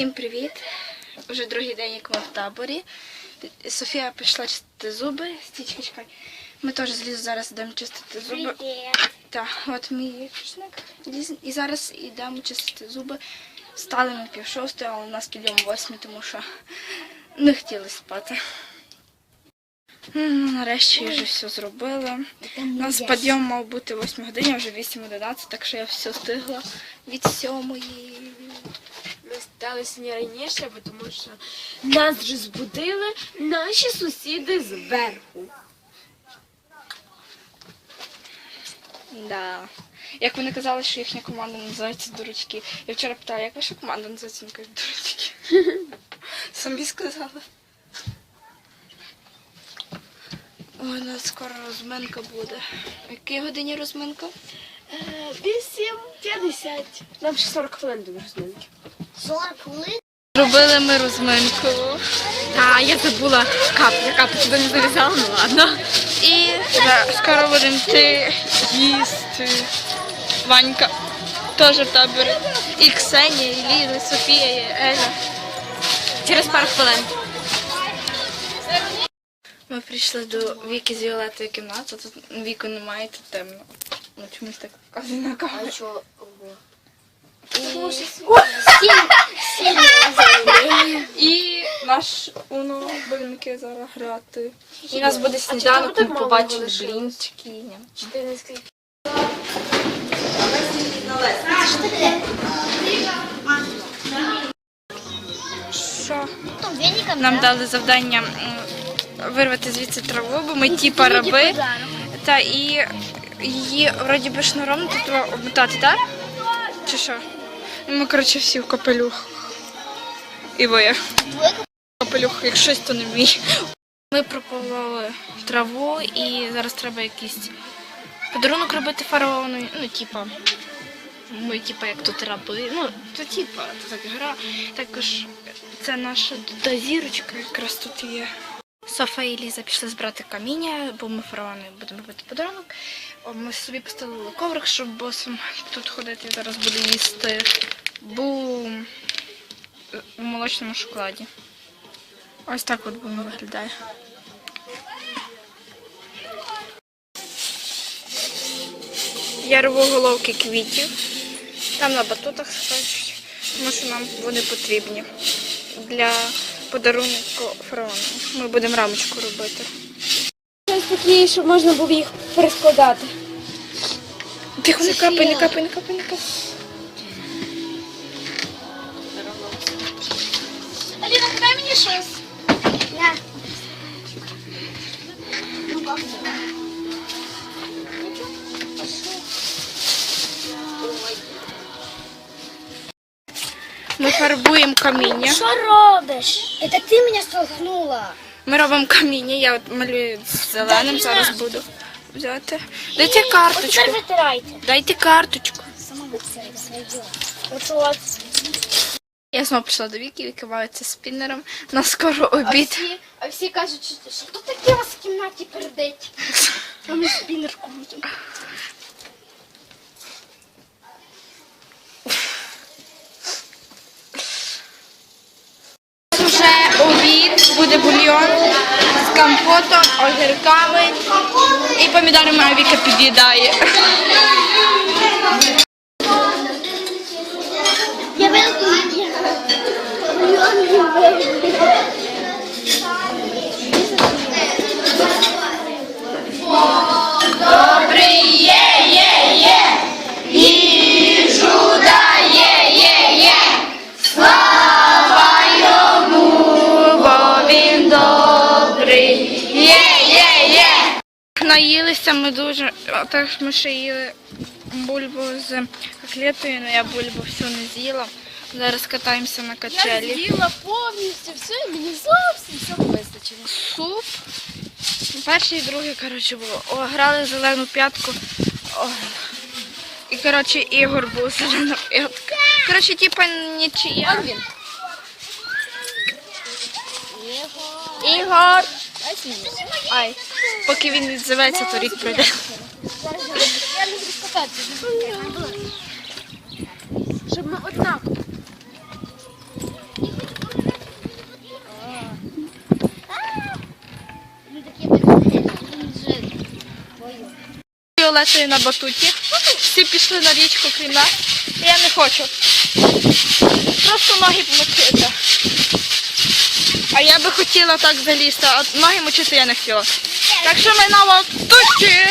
Всім привіт! Уже другий день, як ми в таборі. Софія пішла чистити зуби. Стічка, чекай. Ми теж злізу зараз йдемо чистити зуби. Так, от мій рушник. І зараз йдемо чистити зуби. Встали ми пів шостої, але у нас підйом восьмі, тому що не хотіли спати. Ну, нарешті вже все зробила. У нас підйом мав бути 8 годині, а вже 8.11, так що я все встигла від сьомої. Ми стали раніше, бо тому що нас вже збудили наші сусіди зверху. Да. Як вони казали, що їхня команда називається дурачки. Я вчора питала, як ваша команда називається? Вони кажуть, дурачки. Самі сказали. Ой, у нас скоро розминка буде. Якій годині розминка? Е, 8.50. Нам ще 40 хвилин до розминки. 40? Робили ми розминку. Та, я забула капля, капля туди не зав'язала, ну ладно. І да, скоро будемо йти їсти. Ванька теж в таборі. І Ксенія, і Ліза, і Софія, і Еля. Через пару хвилин. Ми прийшли до Віки з Віолетової кімнати. Тут віку немає, тут темно. Ну чомусь так каже на камері. що? І наш Уно будемо зараз грати. І у нас буде сніданок, ми залишилось? блінчики. Ні. Що? Нам дали завдання вирвати звідси траву, бо ми ті раби. Та і її вроді би шнуром тут треба обмотати, так? Чи що? Ну, Ми, коротше, всі в капелюх. І ви. Капелюх, як то не мій. Ми пропололи траву і зараз треба якийсь подарунок робити фараону. Ну, типа. Ми, типа, як тут раби. Ну, то типа, то так гра. Також це наша зірочка якраз тут є. Софа і Ліза пішли збирати каміння, бо ми фараони будемо робити подарунок. Ми собі поставили коврик, щоб босом тут ходити. Зараз буду їсти бум у молочному шоколаді. Ось так от воно виглядає. Я рву головки квітів. Там на батутах скачуть, тому що нам вони потрібні для подарунку фараону. Ми будемо рамочку робити. Щось такі, щоб можна було їх перескладати. Тихо, не капай, не капай, не капай, не капай. Аліна, дай мені щось. Ми фарбуємо каміння. Що робиш? Это ти мене столкнула. Ми робимо каміння, я от малюю зеленим, зараз буду взяти. Дайте карточку. витирайте. Дайте карточку. Сама витирай своє діло. От от. Я знову пішла до Віки, Віка бавиться спіннером. На скоро обід. а всі кажуть, що, що тут таке у вас в кімнаті пердить. А ми спінер крутимо. Вже обід, буде бульйон з компотом, огірками і помідорами, а Віка під'їдає. Я великий. Бо він добрий. Є, є, є. Наїлися ми дуже. Так ми ще їли бульбу з котлетою, але я бульбу всю не з'їла. Зараз катаємося на качелі. з'їла повністю все, і мені зовсім всього вистачило. Суп. Перший і другий, коротше, було. О, грали зелену п'ятку. О. І, коротше, Ігор був зелена п'ятка. Коротше, типа нічия. він. Ігор! Ай, поки він відзиветься, то рік пройде. Я. Щоб ми однаково. Віолетою на батуті. Всі пішли на річку, крім нас. Я не хочу. Просто ноги помочити. А я би хотіла так залізти, а ноги мочити я не хотіла. Так що ми на батуті.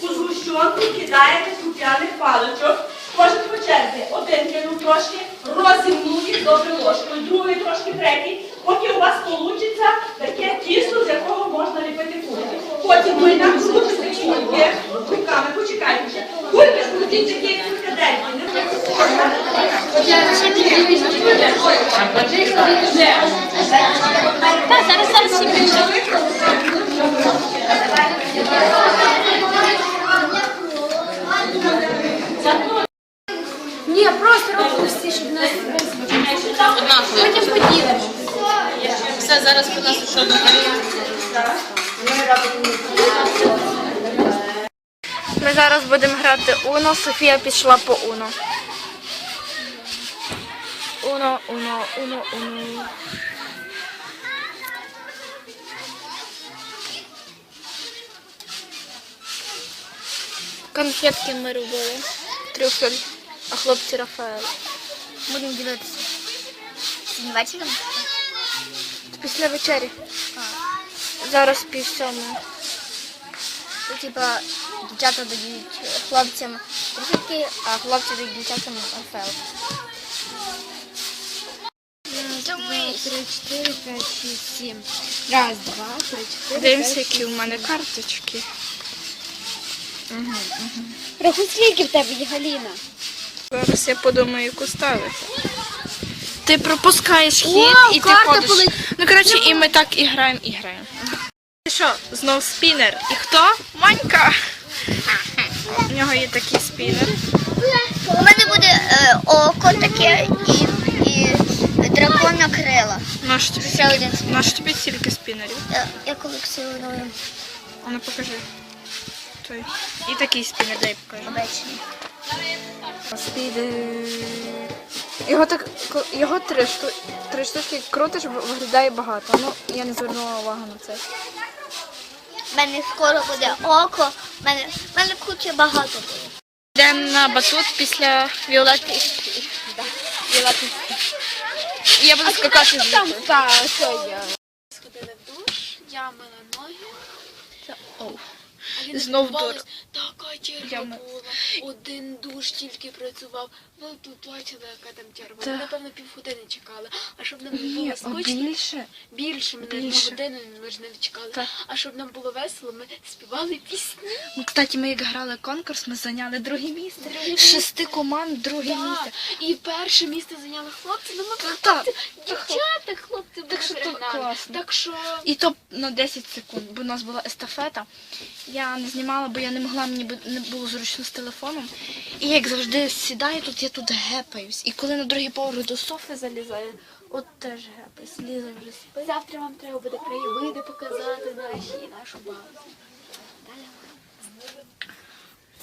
У згущенку кидаєте круп'яних паличок. Кожен по черзі. Один кинув трошки, розімнув їх добре ложкою, другий трошки третій. Поки у вас вийде таке тісто, з якого можна ліпити кульки. Потім ви накрутите кульки руками, почекайте. Кульки скрутіть такі як фрикадельки. Ні, просто робимо всі, щоб нас потім поділимо. Все, зараз у нас що Ми зараз будемо грати Уно. Софія пішла по Уно. Уно, Уно, Уно, Уно. Конфетки ми робили. Трюфель, а хлопці Рафаель. Будемо дивитися. Сьогодні вечором? Після вечері. Зараз пів сьомої. Ну, Типа, дівчата дають хлопцям трішки, а хлопці дають дівчатам АФЛ. Три, чотири, п'ять, шість, сім. Раз, два, три, чотири. Дивимося, які у мене карточки. Рахуй, скільки в тебе є, Галіна? Зараз я подумаю, яку ставити. Ти пропускаєш хід Вау, і ти карта ходиш. полетіла. Ну, коротше, і ми так і граємо, і граємо. Що, знов спінер? І хто? Манька. У нього є такий спінер. У мене буде е, око таке і, і дракон на крила. Наш тобі, Ще один спінер. наш тобі стільки спінерів. Я, я колекціоную А ну покажи. Той. І такий спінер, дай покажу. обечні. Його так його три штуки, три штуки крутиш, виглядає багато. Ну, я не звернула увагу на це. У мене скоро буде око, в мене, в мене куча багато буде. Йдемо на батут після Віолетти. Да. Віолетти. Я буду скакати звідти. Сходили в душ, я мила ноги. Це він Знов відбувалась дур. Така черга була. Один душ тільки працював. Ви тут бачили, яка там черга. Ми, напевно, півгодини чекали. А щоб нам не було скучно, більше. більше ми на більше. годину ми ж не чекали. А щоб нам було весело, ми співали пісні. Ну, кстати, ми як грали конкурс, ми зайняли друге місце. Друге З місце. шести команд друге місце. І перше місце зайняли хлопці, ну ми Так. хлопці, дівчата, хлопці Так що то класно. Так що І то на 10 секунд, бо у нас була естафета. Я не знімала, бо я не могла, мені не було зручно з телефоном. І як завжди сідаю тут, я тут гепаюсь. І коли на другий поверх до Софи залізаю, от теж гепаюсь. Ліза вже спить. завтра вам треба буде краєвиди показати наші і нашу базу.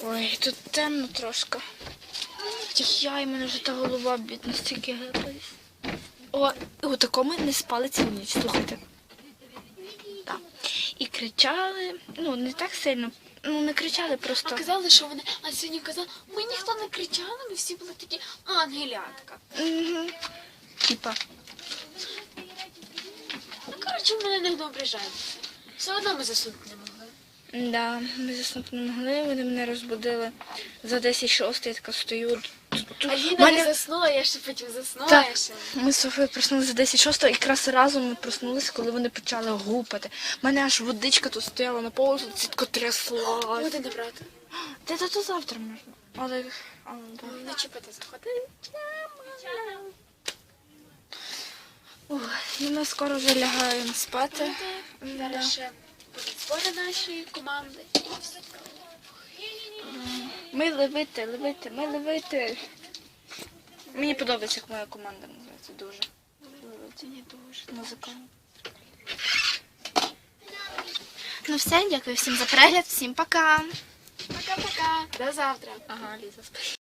Ой, тут темно трошки. Я і мене вже та голова бід настільки гепаюсь. О, у такому не спали цілу ніч, слухайте. І кричали, ну не так сильно, ну не кричали А просто. казали, що вони, а сьогодні казали, ми ніхто не кричали, ми всі були такі ангелятка. Угу. Типа. Ну, коротше, них не ображаємося. Все одно ми заснути не могли. Да, ми заснути не могли, вони мене розбудили за 10 шостий, я така стою. Тут- А Ліна Мене- не заснула, я ще потім заснула. Так. я ще. Ми з Софією проснулися за 10 шостого, і якраз разом ми проснулися, коли вони почали гупати. Мене аж водичка тут стояла на полу, тут сітко трясла. Буде набрати. Та то завтра можна. Але, але да. Вночі пити заходили. Ой, ну ми скоро вже лягаємо спати. Зараз ще будуть збори нашої команди. Ми левити, левити, ми левити. Мені подобається, як моя команда називається дуже. Мені дуже. музикально. Ну все, дякую всім за перегляд, всім пока. Пока-пока. До завтра. Ага, Ліза спить.